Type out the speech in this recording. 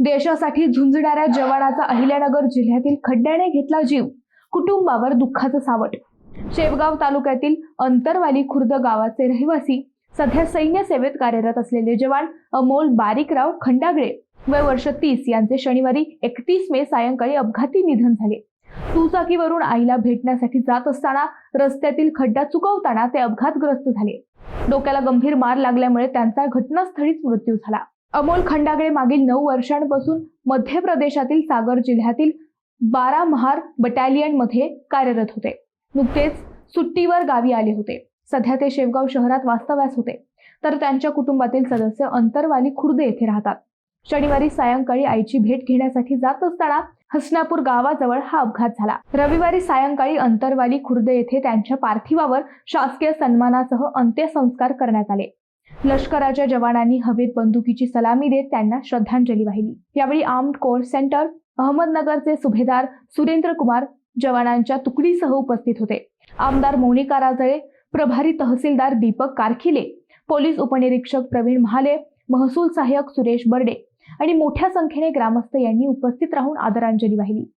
देशासाठी झुंजणाऱ्या जवानाचा अहिल्यानगर जिल्ह्यातील खड्ड्याने घेतला जीव. कुटुंबावर दुःखाचं सावट. शेवगाव तालुक्यातील अंतरवाली खुर्द गावाचे रहिवासी सध्या सैन्य सेवेत कार्यरत असलेले जवान अमोल बारीकराव खंडागळे वय वर्ष तीस यांचे शनिवारी एकतीस मे सायंकाळी अपघाती निधन झाले. दुचाकीवरून आईला भेटण्यासाठी जात असताना रस्त्यातील खड्डा चुकवताना ते अपघातग्रस्त झाले. डोक्याला गंभीर मार लागल्यामुळे त्यांचा घटनास्थळीच मृत्यू झाला. अमोल खंडागळे मागील नऊ वर्षांपासून मध्य प्रदेशातील सागर जिल्ह्यातील बारा महार बटालियनमध्ये कार्यरत होते. नुकतेच सुट्टीवर गावी आले होते. सध्या ते शेवगाव शहरात वास्तव्यास होते. तर त्यांच्या कुटुंबातील सदस्य अंतरवाली खुर्द येथे राहतात. शनिवारी सायंकाळी आईची भेट घेण्यासाठी जात असताना हसनापूर गावाजवळ हा अपघात झाला. रविवारी सायंकाळी अंतरवाली खुर्द येथे त्यांच्या पार्थिवावर शासकीय सन्मानासह अंत्यसंस्कार करण्यात आले. लष्कराच्या जवानांनी हवेत बंदुकीची सलामी देत त्यांना श्रद्धांजली वाहिली. यावेळी आर्म्ड कोर सेंटर अहमदनगरचे सुभेदार सुरेंद्र कुमार जवानांच्या तुकडीसह उपस्थित होते. आमदार मोनिका राजळे प्रभारी तहसीलदार दीपक कारखिले पोलीस उपनिरीक्षक प्रवीण महाले महसूल सहाय्यक सुरेश बर्डे आणि मोठ्या संख्येने ग्रामस्थ यांनी उपस्थित राहून आदरांजली वाहिली.